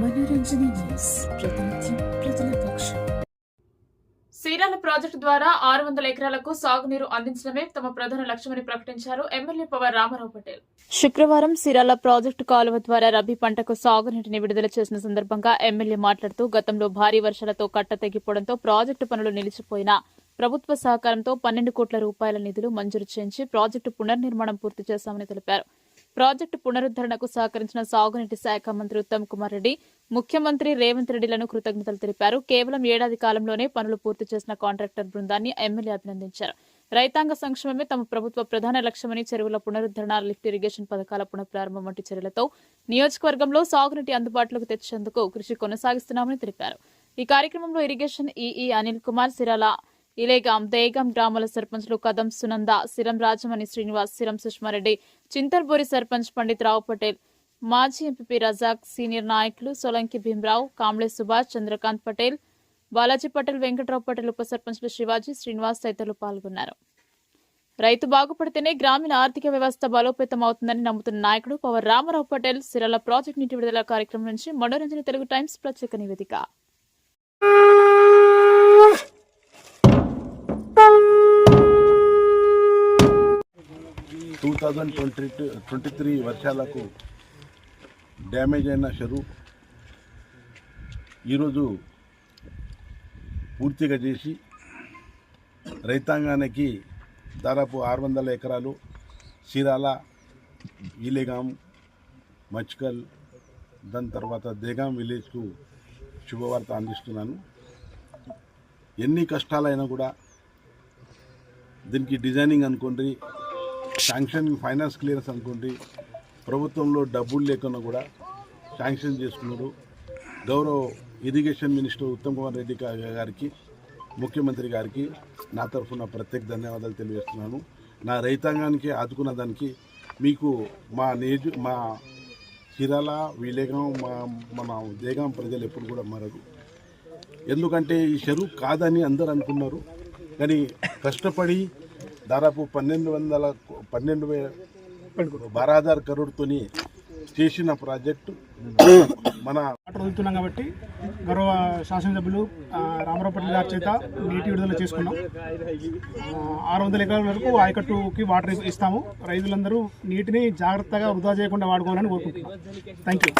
మనోరంజన news. ప్రతినిత్యం ప్రజల పక్షం సీరాల ప్రాజెక్టు ద్వారా ఆరు వందల ఎకరాలకు సాగునీరు అందించడమే తమ ప్రధాన లక్ష్యమని ప్రకటించారు ఎమ్మెల్యే పవర్ రామారావు పటేల్. శుక్రవారం సిరాల ప్రాజెక్టు కాలువ ద్వారా రబీ పంటకు సాగునీటిని విడుదల చేసిన సందర్భంగా ఎమ్మెల్యే మాట్లాడుతూ గతంలో భారీ వర్షాలతో కట్ట తెగిపోవడంతో ప్రాజెక్టు పనులు నిలిచిపోయిన ప్రభుత్వ సహకారంతో పన్నెండు కోట్ల రూపాయల నిధులు మంజూరు చేయించి ప్రాజెక్టు పునర్నిర్మాణం పూర్తి చేశామని తెలిపారు. ప్రాజెక్టు పునరుద్ధరణకు సహకరించిన సాగునీటి శాఖ మంత్రి ఉత్తమ్ కుమార్ రెడ్డి ముఖ్యమంత్రి రేవంత్ రెడ్డిలను కృతజ్ఞతలు తెలిపారు. కేవలం ఏడాది కాలంలోనే పనులు పూర్తి చేసిన కాంట్రాక్టర్ బృందాన్ని ఎమ్మెల్యే అభినందించారు. రైతాంగ సంక్షేమమే తమ ప్రభుత్వ ప్రధాన లక్ష్యమని చెరువుల పునరుద్ధరణ లిఫ్ట్ ఇరిగేషన్ పథకాల పునఃప్రారంభం వంటి చర్యలతో నియోజకవర్గంలో సాగునీటి అందుబాటులోకి తెచ్చేందుకు కృషి కొనసాగిస్తున్నామని తెలిపారు. ఈ కార్యక్రమంలో ఇరిగేషన్ ఈఈ అనిల్ కుమార్ సిరాల ఇలేగాం దేగం గ్రామాల సర్పంచ్లు కదం సునంద సిరం రాజమణి శ్రీనివాస్ సిరం సుష్మారెడ్డి చింతర్బూరి సర్పంచ్ పండిత్ రావు పటేల్ మాజీ ఎంపీ రజాక్ సీనియర్ నాయకులు సోలంకి భీమరావు కాంబ్లే సుభాష్ చంద్రకాంత్ పటేల్ బాలాజీ పటేల్ వెంకట్రావు పటేల్ ఉప సర్పంచ్లు శివాజీ శ్రీనివాస్ తదితరులు పాల్గొన్నారు. రైతు బాగుపడితేనే గ్రామీణ ఆర్థిక వ్యవస్థ బలోపేతం అవుతుందని నమ్ముతున్న నాయకుడు పవర్ రామారావు పటేల్ సిరల ప్రాజెక్ట్ నీటి విడుదల కార్యక్రమం నుంచి మనోరంజన తెలుగు టైమ్స్ ప్రత్యేక నివేదిక. Two thousand twenty twenty three వర్షాలకు డ్యామేజ్ అయిన చెరువు ఈరోజు పూర్తిగా చేసి రైతాంగానికి దాదాపు ఆరు వందల ఎకరాలు చీరాల ఈలేగాం మచ్కల్ దాని తర్వాత దేగాం విలేజ్కు శుభవార్త అందిస్తున్నాను. ఎన్ని కష్టాలైనా కూడా దీనికి డిజైనింగ్ అనుకోండి శాంక్షన్ ఫైనాన్స్ క్లియరెన్స్ అనుకోండి ప్రభుత్వంలో డబ్బులు లేకుండా కూడా శాంక్షన్ చేసుకున్నారు. గౌరవ ఇరిగేషన్ మినిస్టర్ ఉత్తమ్ కుమార్ రెడ్డి గారికి ముఖ్యమంత్రి గారికి నా తరఫున ప్రత్యేక ధన్యవాదాలు తెలియజేస్తున్నాను. నా రైతాంగానికి ఆదుకున్న దానికి మీకు మా నేజు మా చీరాల విలేగాం మా మన దేగాం ప్రజలు ఎప్పుడు కూడా మరరు. ఎందుకంటే ఈ చెరువు కాదని అందరు అనుకున్నారు. కానీ కష్టపడి దాదాపు పన్నెండు వందల పన్నెండు బారాదార్ కరోడ్తోని చేసిన ప్రాజెక్టు. మన వాటర్ కాబట్టి గౌరవ శాసనసభ్యులు ఆ, రామారావు పట్ల గారి చేత నీటి విడుదల చేసుకున్నాం. ఆరు వందల ఎకరాల వరకు ఆయకట్టుకి వాటర్ ఇస్తాము. రైతులందరూ నీటిని జాగ్రత్తగా వృధా చేయకుండా వాడుకోవాలని కోరుకుంటున్నాం. Thank you